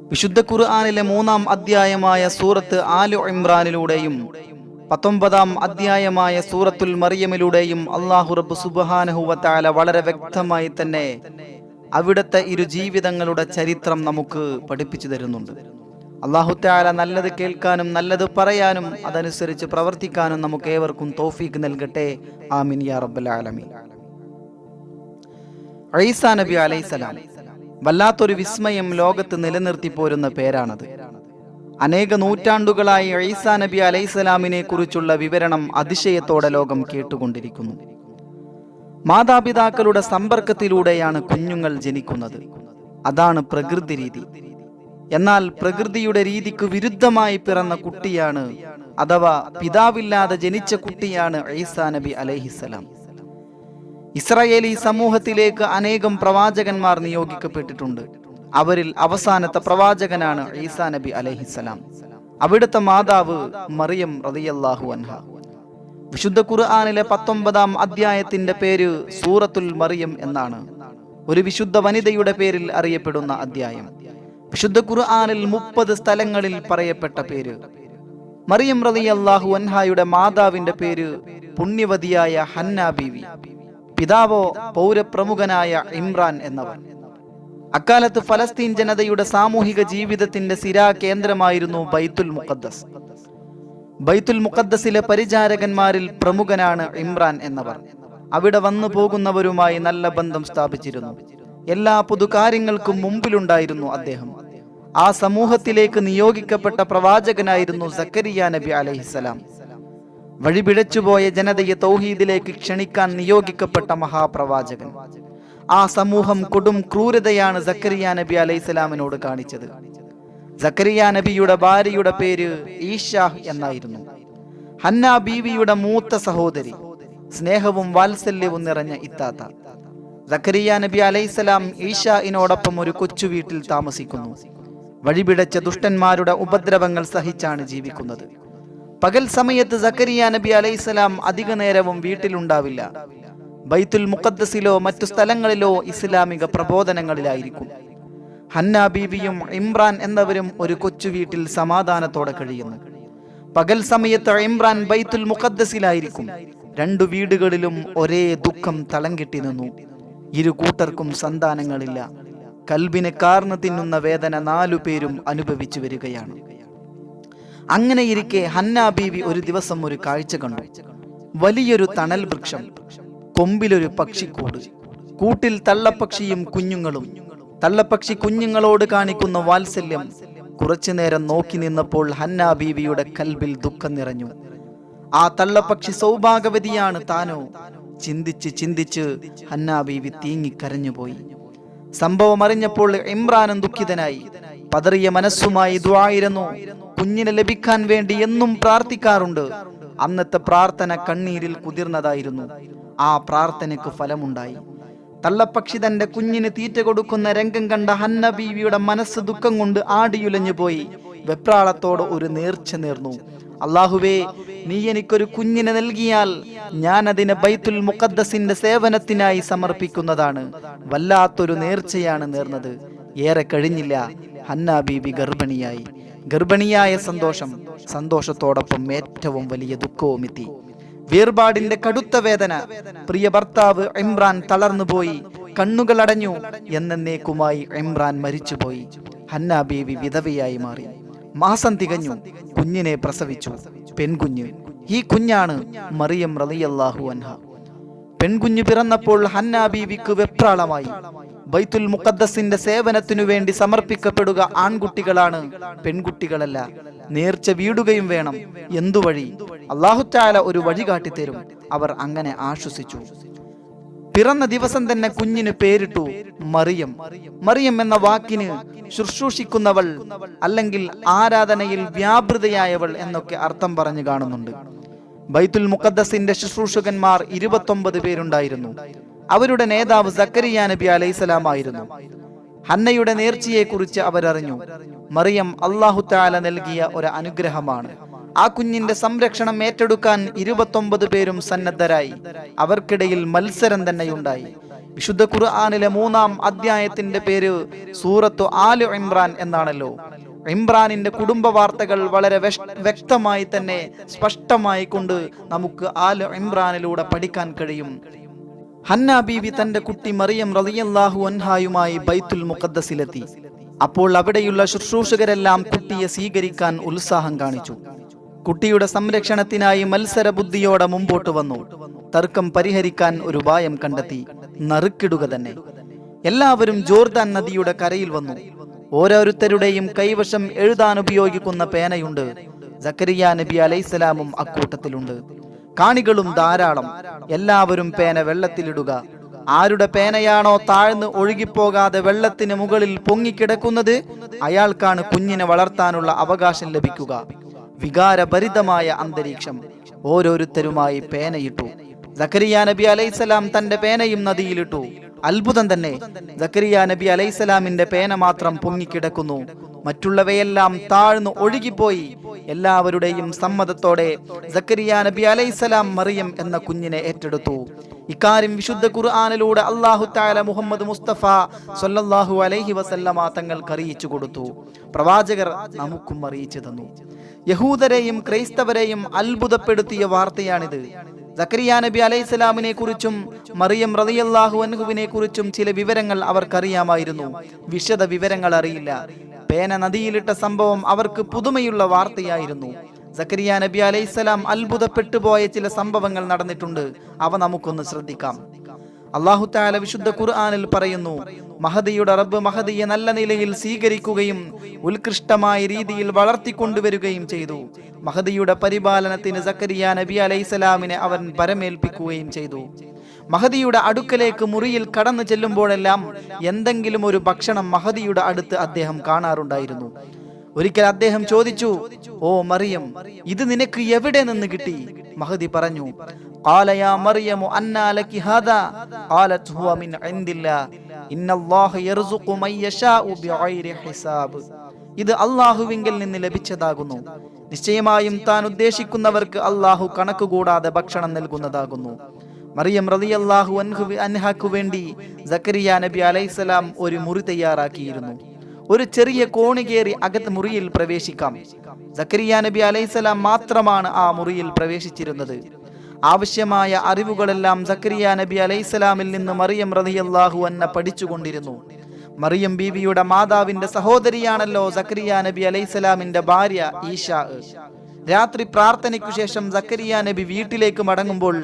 വിശുദ്ധ ഖുർആാനിലെ മൂന്നാം അധ്യായമായ സൂറത്ത് ആലു ഇമ്രാനിലൂടെയും പത്തൊമ്പതാം അധ്യായമായ സൂറത്തുൽ മറിയമിലൂടെയും അള്ളാഹു റബ്ബ് സുബാനഹുവത്താല വളരെ വ്യക്തമായി തന്നെ അവിടുത്തെ ഇരു ജീവിതങ്ങളുടെ ചരിത്രം നമുക്ക് പഠിപ്പിച്ചു തരുന്നുണ്ട്. അള്ളാഹുത്താല നല്ലത് കേൾക്കാനും നല്ലത് പറയാനും അതനുസരിച്ച് പ്രവർത്തിക്കാനും നമുക്ക് ഏവർക്കും തോഫീക്ക് നൽകട്ടെ. ആമിൻ യാ റബ്ബൽ ആലമീൻ. ഐസാ നബി അലൈസലാം വല്ലാത്തൊരു വിസ്മയം ലോകത്ത് നിലനിർത്തി പോരുന്ന പേരാണത്. അനേക നൂറ്റാണ്ടുകളായി ഐസാ നബി അലൈസലാമിനെ കുറിച്ചുള്ള വിവരണം അതിശയത്തോടെ ലോകം കേട്ടുകൊണ്ടിരിക്കുന്നു. മാതാപിതാക്കളുടെ സമ്പർക്കത്തിലൂടെയാണ് കുഞ്ഞുങ്ങൾ ജനിക്കുന്നത്. അതാണ് പ്രകൃതി രീതി. എന്നാൽ പ്രകൃതിയുടെ രീതിക്ക് വിരുദ്ധമായി പിറന്ന കുട്ടിയാണ് അഥവാ പിതാവില്ലാതെ ജനിച്ച കുട്ടിയാണ് ഐസാ നബി അലൈഹിസലാം ഇസ്രായേലി സമൂഹത്തിലേക്ക് അനേകം പ്രവാചകന്മാർ നിയോഗിക്കപ്പെട്ടിട്ടുണ്ട്. അവരിൽ അവസാനത്തെ പ്രവാചകനാണ് ഈസാ നബി അലഹിസലാം അവിടുത്തെ മാതാവ് മറിയം റതിയല്ലാഹു അൻഹ. വിശുദ്ധ ഖുർആാനിലെ പത്തൊമ്പതാം അധ്യായത്തിന്റെ പേര് സൂറത്തുൽ മറിയം എന്നാണ്. ഒരു വിശുദ്ധ വനിതയുടെ പേരിൽ അറിയപ്പെടുന്ന അധ്യായം. വിശുദ്ധ ഖുർആാനിൽ മുപ്പത് സ്ഥലങ്ങളിൽ പറയപ്പെട്ട പേര്. മറിയം റളിയല്ലാഹു അൻഹായുടെ മാതാവിന്റെ പേര് പുണ്യവതിയായ ഹന്ന ബീവി. പിതാവോ പൗരപ്രമുഖനായ ഇമ്രാൻ എന്നവർ. അക്കാലത്ത് ഫലസ്തീൻ ജനതയുടെ സാമൂഹിക ജീവിതത്തിന്റെ സിരാ കേന്ദ്രമായിരുന്നു ബൈത്തുൽ മുഖദ്ദസ്. ബൈത്തുൽ മുഖദ്ദസിലെ പരിചാരകന്മാരിൽ പ്രമുഖനാണ് ഇമ്രാൻ എന്നവർ. അവിടെ വന്നു പോകുന്നവരുമായി നല്ല ബന്ധം സ്ഥാപിച്ചിരുന്നു. എല്ലാ പുതുകാര്യങ്ങൾക്കും മുമ്പിലുണ്ടായിരുന്നു അദ്ദേഹം. ആ സമൂഹത്തിലേക്ക് നിയോഗിക്കപ്പെട്ട പ്രവാചകനായിരുന്നു സക്കരിയ നബി അലഹിസലാം വഴിപിഴച്ചുപോയ ജനതയെ തൗഹീദിലേക്ക് ക്ഷണിക്കാൻ നിയോഗിക്കപ്പെട്ട മഹാപ്രവാചകൻ. ആ സമൂഹം കൊടും ക്രൂരതയാണ് സക്കരിയ നബി അലൈഹിസ്സലാമിനോട് കാണിച്ചത്. സക്കരിയ നബിയുടെ ഭാര്യയുടെ പേര് ഈഷാഹ് എന്നായിരുന്നു. ഹന്ന ബീവിയുടെ മൂത്ത സഹോദരി സ്നേഹവും വാത്സല്യവും നിറഞ്ഞ ഇത്താത്ത. സക്കരിയ നബി അലൈഹിസ്സലാം ഈഷായിനോടൊപ്പം ഒരു കൊച്ചു വീട്ടിൽ താമസിക്കുന്നു. വഴിപിടച്ച ദുഷ്ടന്മാരുടെ ഉപദ്രവങ്ങൾ സഹിച്ചാണ് ജീവിക്കുന്നത്. പകൽ സമയത്ത് സക്കരിയ നബി അലൈഹിസ്സലാം അധിക നേരവും വീട്ടിലുണ്ടാവില്ല. ബൈത്തുൽ മുഖദ്ദസിലോ മറ്റു സ്ഥലങ്ങളിലോ ഇസ്ലാമിക പ്രബോധനങ്ങളിലായിരിക്കും. ഹന്ന ബീബിയും ഇമ്രാൻ എന്നവരും ഒരു കൊച്ചു വീട്ടിൽ സമാധാനത്തോടെ കഴിയുന്നു. പകൽ സമയത്ത് ഇമ്രാൻ ബൈത്തുൽ മുഖദ്ദസിലായിരിക്കും. രണ്ടു വീടുകളിലും ഒരേ ദുഃഖം തളം കെട്ടി നിന്നു. ഇരു കൂട്ടർക്കും സന്താനങ്ങളില്ല. കൽബിനെ കാർന്നു തിന്നുന്ന വേദന നാലു പേരും അനുഭവിച്ചു വരികയാണ്. അങ്ങനെ ഇരിക്കെ ഹന്ന ബീവി ഒരു ദിവസം ഒരു കാഴ്ച കണ്ടു. വലിയൊരു തണൽ വൃക്ഷം കൊമ്പിലൊരു പക്ഷിക്കൂട്. കൂട്ടിൽ തള്ളപ്പക്ഷിയും കുഞ്ഞുങ്ങളും. തള്ളപ്പക്ഷി കുഞ്ഞുങ്ങളോട് കാണിക്കുന്ന വാത്സല്യം കുറച്ചു നേരം നോക്കി നിന്നപ്പോൾ ഹന്ന ബീവിയുടെ കൽബിൽ ദുഃഖം നിറഞ്ഞു. ആ തള്ളപ്പക്ഷി സൗഭാഗവതിയാണ് താനോ. ചിന്തിച്ച് ചിന്തിച്ച് ഹന്ന ബീവി തീങ്ങിക്കരഞ്ഞുപോയി സംഭവം അറിഞ്ഞപ്പോൾ ഇമ്രാനും ദുഃഖിതനായി. പതറിയ മനസ്സുമായി ദ്വായിരുന്നു കുഞ്ഞിനെ ലഭിക്കാൻ വേണ്ടി എന്നും പ്രാർത്ഥിക്കാറുണ്ട്. അന്നത്തെ പ്രാർത്ഥന കണ്ണീരിൽ കുതിർന്നതായിരുന്നു. ആ പ്രാർത്ഥനയ്ക്ക് ഫലമുണ്ടായി. തള്ളപ്പക്ഷി തന്റെ കുഞ്ഞിന് തീറ്റ കൊടുക്കുന്ന രംഗം കണ്ട ഹന്ന ബീവിയുടെ മനസ്സ് ദുഃഖം കൊണ്ട് ആടിയുലഞ്ഞു പോയി. വെപ്രാളത്തോടെ ഒരു നേർച്ച നേർന്നു. അള്ളാഹുവേ നീ എനിക്കൊരു കുഞ്ഞിനെ നൽകിയാൽ ഞാൻ അതിനെ ബൈത്തുൽ മുഖദ്ദസിന്റെ സേവനത്തിനായി സമർപ്പിക്കുന്നതാണ്. വല്ലാത്തൊരു നേർച്ചയാണ് നേർന്നത്. ഏറെ കഴിഞ്ഞില്ല. ഹന്ന ബീബി ഗർഭിണിയായി. ഗർഭിണിയായ സന്തോഷം സന്തോഷത്തോടൊപ്പം ഏറ്റവും വലിയ ദുഃഖവും എത്തി. വേർപാടിന്റെ കടുത്ത വേദന പ്രിയ ഭർത്താവ് ഇമ്രാൻ തളർന്നുപോയി കണ്ണുകൾ അടഞ്ഞു എന്നേക്കുമായി ഇമ്രാൻ മരിച്ചുപോയി. ഹന്ന ബീവി വിധവയായി മാറി. മാസം തികഞ്ഞു കുഞ്ഞിനെ പ്രസവിച്ചു. പെൺകുഞ്ഞ് ഈ കുഞ്ഞാണ് മറിയം റളിയല്ലാഹു അൻഹ. പെൺകുഞ്ഞു പിറന്നപ്പോൾ ഹന്ന ബീവിക്ക് വെപ്രാളമായി. ബൈത്തുൽ മുഖദ്ദസിന്റെ സേവനത്തിനു വേണ്ടി സമർപ്പിക്കപ്പെടുക ആൺകുട്ടികളാണ് പെൺകുട്ടികളല്ല. നേർച്ച വീടുകയും വേണം. എന്തുവഴി അള്ളാഹുറ്റാല ഒരു വഴി കാട്ടിത്തരും. അവർ അങ്ങനെ ആശ്വസിച്ചു. പിറന്ന ദിവസം തന്നെ കുഞ്ഞിന് പേരിട്ടു മറിയം. മറിയം എന്ന വാക്കിന് ശുശ്രൂഷിക്കുന്നവൾ അല്ലെങ്കിൽ ആരാധനയിൽ വ്യാപൃതയായവൾ എന്നൊക്കെ അർത്ഥം പറഞ്ഞു കാണുന്നുണ്ട്. ബൈത്തുൽ മുഖദ്ദസിന്റെ ശുശ്രൂഷകന്മാർ ഇരുപത്തൊമ്പത് പേരുണ്ടായിരുന്നു. അവരുടെ നേതാവ് സക്കരിയ നബി അലൈസലാമായിരുന്നു ഹന്നയുടെ നേർച്ചയെക്കുറിച്ച് അവരറിഞ്ഞു. മറിയം അള്ളാഹു താല നൽകിയ ഒരു അനുഗ്രഹമാണ്. ആ കുഞ്ഞിന്റെ സംരക്ഷണം ഏറ്റെടുക്കാൻ ഇരുപത്തൊമ്പത് പേരും സന്നദ്ധരായി. അവർക്കിടയിൽ മത്സരം തന്നെയുണ്ടായി. വിശുദ്ധ ഖുർആാനിലെ മൂന്നാം അധ്യായത്തിന്റെ പേര് സൂറത്തു ആലു ഇമ്രാൻ എന്നാണല്ലോ. ഇമ്രാനിന്റെ കുടുംബ വാർത്തകൾ വളരെ വ്യക്തമായി തന്നെ സ്പഷ്ടമായി കൊണ്ട് നമുക്ക് ആലു ഇമ്രാനിലൂടെ പഠിക്കാൻ കഴിയും. ഹന്ന ബീവി തന്റെ കുട്ടി മറിയം റളിയല്ലാഹു അൻഹായുമായി ബൈത്തുൽ മുഖദ്ദസിലെത്തി. അപ്പോൾ അവിടെയുള്ള ശുശ്രൂഷകരെല്ലാം കുട്ടിയെ സ്വീകരിക്കാൻ ഉത്സാഹം കാണിച്ചു. കുട്ടിയുടെ സംരക്ഷണത്തിനായി മത്സര ബുദ്ധിയോടെ മുമ്പോട്ട് വന്നു. തർക്കം പരിഹരിക്കാൻ ഒരു ഉപായം കണ്ടെത്തി. നറുക്കിടുക തന്നെ. എല്ലാവരും ജോർദാൻ നദിയുടെ കരയിൽ വന്നു. ഓരോരുത്തരുടെയും കൈവശം എഴുതാൻ ഉപയോഗിക്കുന്ന പേനയുണ്ട്. സക്കരിയ നബി അലൈസലാമും അക്കൂട്ടത്തിലുണ്ട്. കാണികളും ധാരാളം. എല്ലാവരും പേന വെള്ളത്തിലിടുക. ആരുടെ പേനയാണോ താഴ്ന്ന് ഒഴുകിപ്പോകാതെ വെള്ളത്തിന് മുകളിൽ പൊങ്ങിക്കിടക്കുന്നത് അയാൾക്കാണ് കുഞ്ഞിനെ വളർത്താനുള്ള അവകാശം ലഭിക്കുക. വികാരഭരിതമായ അന്തരീക്ഷം. ഓരോരുത്തരുമായി പേനയിട്ടു. സക്കരിയ നബി അലൈസലാം തന്റെ പേനയും നദിയിലിട്ടു. അത്ഭുതം തന്നെ. സക്കരിയ നബി അലൈസലാമിന്റെ പേന മാത്രം പൊങ്ങിക്കിടക്കുന്നു. മറ്റുള്ളവയെല്ലാം താഴ്ന്നു ഒഴുകിപ്പോയി. എല്ലാവരുടെയും സമ്മതത്തോടെ സക്കരിയ നബി അലൈസലാം മറിയം എന്ന കുഞ്ഞിനെ ഏറ്റെടുത്തു. ഇക്കാര്യം വിശുദ്ധ ഖുർആാനിലൂടെ അള്ളാഹു താല മുഹമ്മദ് മുസ്തഫ സൊല്ലാഹു അലൈഹി വസല്ലമ തങ്ങൾക്ക് അറിയിച്ചു കൊടുത്തു. പ്രവാചകർ നമുക്കും അറിയിച്ചു തന്നു. യഹൂദരെയും ക്രൈസ്തവരെയും അത്ഭുതപ്പെടുത്തിയ വാർത്തയാണിത്. സക്കരിയ നബി അലൈഹിസ്സലാമിനെ കുറിച്ചും മറിയം റതിയല്ലാഹു അൻഹുവിനെ കുറിച്ചും ചില വിവരങ്ങൾ അവർക്കറിയാമായിരുന്നു. വിശദ വിവരങ്ങൾ അറിയില്ല. പേന നദിയിലിട്ട സംഭവം അവർക്ക് പുതുമയുള്ള വാർത്തയായിരുന്നു. സക്കരിയ നബി അലൈഹിസ്സലാം അത്ഭുതപ്പെട്ടു പോയ ചില സംഭവങ്ങൾ നടന്നിട്ടുണ്ട്. അവ നമുക്കൊന്ന് ശ്രദ്ധിക്കാം. അള്ളാഹു താല വിശുദ്ധ ഖുർആാനിൽ പറയുന്നു മഹദിയുടെ റബ്ബ് മഹദിയെ നല്ല നിലയിൽ സ്വീകരിക്കുകയും ഉത്കൃഷ്ടമായ രീതിയിൽ വളർത്തിക്കൊണ്ടുവരികയും ചെയ്തു. മഹദിയുടെ പരിപാലനത്തിന് സക്കരിയ നബി അലൈസലാമിനെ അവൻ പരമേൽപ്പിക്കുകയും ചെയ്തു. മഹദിയുടെ അടുക്കലേക്ക് മുറിയിൽ കടന്നു ചെല്ലുമ്പോഴെല്ലാം എന്തെങ്കിലും ഒരു ഭക്ഷണം മഹദിയുടെ അടുത്ത് അദ്ദേഹം കാണാറുണ്ടായിരുന്നു. ഒരിക്കൽ അദ്ദേഹം ചോദിച്ചു ഓ മറിയം ഇത് നിനക്ക് എവിടെ നിന്ന് കിട്ടി? മഹദി പറഞ്ഞു. ഇത് അള്ളാഹുവിങ്കിൽ നിന്ന് ലഭിച്ചതാകുന്നു. നിശ്ചയമായും താൻ ഉദ്ദേശിക്കുന്നവർക്ക് അള്ളാഹു കണക്കുകൂടാതെ ഭക്ഷണം നൽകുന്നതാകുന്നു. മറിയം റളിയല്ലാഹു അൻഹു അൻഹാക്കു വേണ്ടി സക്കരിയ നബി അലൈഹിസലാം ഒരു മുറി തയ്യാറാക്കിയിരുന്നു. ഒരു ചെറിയ കോണി കയറി അകത്ത് മുറിയിൽ പ്രവേശിക്കാം. സക്കരിയ നബി അലൈഹിസലാം മാത്രമാണ് ആ മുറിയിൽ പ്രവേശിച്ചിരുന്നത്. ആവശ്യമായ അറിവുകളെല്ലാം സക്കരിയ നബി അലൈഹിസലാമിൽ നിന്ന് മറിയം റതിയല്ലാഹു എന്ന പഠിച്ചുകൊണ്ടിരുന്നു. മറിയം ബീവിയുടെ മാതാവിന്റെ സഹോദരിയാണല്ലോ സക്കരിയ നബി അലൈഹിസ്സലാമിന്റെ ഭാര്യ ഈഷാ രാത്രി പ്രാർത്ഥനയ്ക്കു ശേഷം സക്കരിയ നബി വീട്ടിലേക്ക് മടങ്ങുമ്പോൾ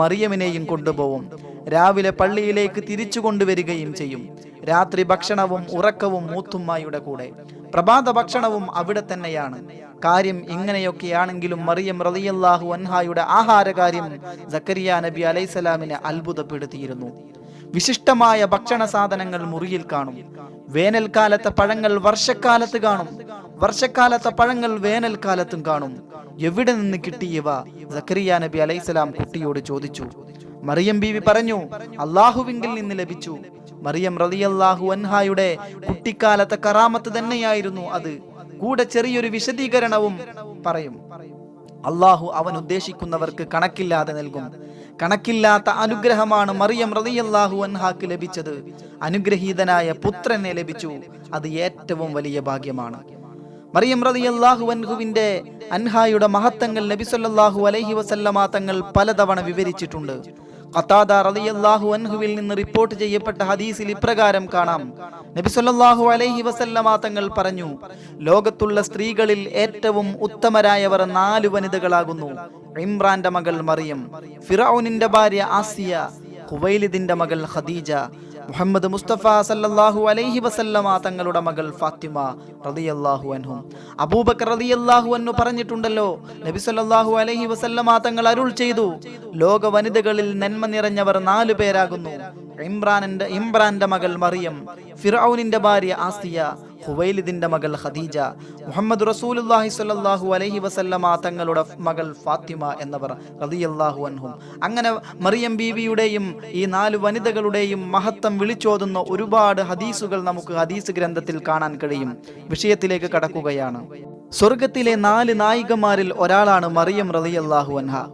മറിയമിനെയും കൊണ്ടുപോകും. രാവിലെ പള്ളിയിലേക്ക് തിരിച്ചു കൊണ്ടുവരികയും ചെയ്യും. രാത്രി ഭക്ഷണവും ഉറക്കവും മൂത്തുമ്മായുടെ കൂടെ. പ്രഭാത ഭക്ഷണവും അവിടെ തന്നെയാണ്. കാര്യം ഇങ്ങനെയൊക്കെയാണെങ്കിലും മറിയം റളിയല്ലാഹു അൻഹായുടെ ആഹാരകാര്യം സക്കരിയ നബി അലൈസലാമിനെ അത്ഭുതപ്പെടുത്തിയിരുന്നു. വിശിഷ്ടമായ ഭക്ഷണ സാധനങ്ങൾ മുറിയിൽ കാണും. വേനൽക്കാലത്തെ പഴങ്ങൾ വർഷക്കാലത്ത് കാണും. വർഷക്കാലത്തെ പഴങ്ങൾ വേനൽക്കാലത്തും കാണും. എവിടെ നിന്ന് കിട്ടിയവ? സക്കരിയ നബി അലൈസലാം കുട്ടിയോട് ചോദിച്ചു. മറിയം ബീവി പറഞ്ഞു അള്ളാഹുവിങ്കിൽ നിന്ന് ലഭിച്ചു. മറിയം റളിയല്ലാഹു അൻഹായുടെ കുട്ടിക്കാലത്തെ കറാമത്ത് തന്നെയായിരുന്നു അത്. കൂടെ ചെറിയൊരു വിശദീകരണവും പറയും. അള്ളാഹു അവൻ ഉദ്ദേശിക്കുന്നവർക്ക് കണക്കില്ലാതെ നൽകും. കണക്കില്ലാത്ത അനുഗ്രഹമാണ് മറിയം റളിയല്ലാഹു അൻഹാക്ക് ലഭിച്ചത്. അനുഗ്രഹീതനായ പുത്രനെ ലഭിച്ചു. അത് ഏറ്റവും വലിയ ഭാഗ്യമാണ്. മറിയം റളിയല്ലാഹു അൻഹുവിന്റെ അൻഹായുടെ മഹത്വങ്ങൾ നബി സല്ലല്ലാഹു അലൈഹി വസല്ലമ തങ്ങൾ പലതവണ വിവരിച്ചിട്ടുണ്ട്. ഖത്താദ റളിയല്ലാഹു അൻഹുവിൽ നിന്ന് റിപ്പോർട്ട് ചെയ്യപ്പെട്ട ഹദീസിൽ ഇപ്രകാരം കാണാം. നബി സല്ലല്ലാഹു അലൈഹി വസല്ലമ തങ്ങൾ പറഞ്ഞു ലോകത്തുള്ള സ്ത്രീകളിൽ ഏറ്റവും ഉത്തമരായവർ നാല് വനിതകളാകുന്നു. ഇമ്രാന്റെ മകൾ മറിയം ഫിറൌനിന്റെ ഭാര്യ ആസിയ ഹുവൈലിദിന്റെ മകൾ ഖദീജ മുഹമ്മദ് മുസ്തഫ സല്ലാഹു അലൈഹി വസല്ലമ തങ്ങളുടെ മകൾ ഫാത്തിമ റളിയല്ലാഹു അൻഹും. അബൂബക്കർ റളിയല്ലാഹു അൻഹു പറഞ്ഞിട്ടുണ്ടല്ലോ നബി സല്ലല്ലാഹു അലൈഹി വസല്ലമ തങ്ങൾ അരുൾ ചെയ്തു ലോക വനിതകളിൽ നന്മ നിറഞ്ഞവർ നാലു പേരാകുന്നു. ഇമ്രാനന്റെ ഇമ്രാന്റെ മകൾ മറിയം ഫിറൌനിന്റെ ഭാര്യ ആസിയ ഹുവൈലിദിന്റെ മകൾ ഖദീജ മുഹമ്മദ് റസൂലുള്ളാഹി സ്വല്ലല്ലാഹു അലൈഹി വസല്ലമ തങ്ങളുടെ മകൾ ഫാത്തിമ എന്നവർ റളിയല്ലാഹു അൻഹും. അങ്ങനെ മറിയം ബീവിയുടെയും ഈ നാല് വനിതകളുടെയും മഹത്വം വിളിച്ചോതുന്ന ഒരുപാട് ഹദീസുകൾ നമുക്ക് ഹദീസ് ഗ്രന്ഥത്തിൽ കാണാൻ കഴിയും. വിഷയത്തിലേക്ക് കടക്കുകയാണ്. സ്വർഗത്തിലെ നാല് നായികമാരിൽ ഒരാളാണ് മറിയം റളിയല്ലാഹു അൻഹ.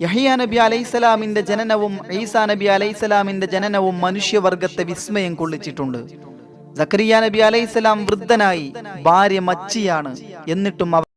യഹിയ നബി അലൈഹിസലാമിന്റെ ജനനവും ഈസാ നബി അലൈഹിസലാമിന്റെ ജനനവും മനുഷ്യവർഗത്തെ വിസ്മയം കൊള്ളിച്ചിട്ടുണ്ട്. സക്കരിയ നബി അലൈസലാം വൃദ്ധനായി ഭാര്യ മച്ചിയാണ്. എന്നിട്ടും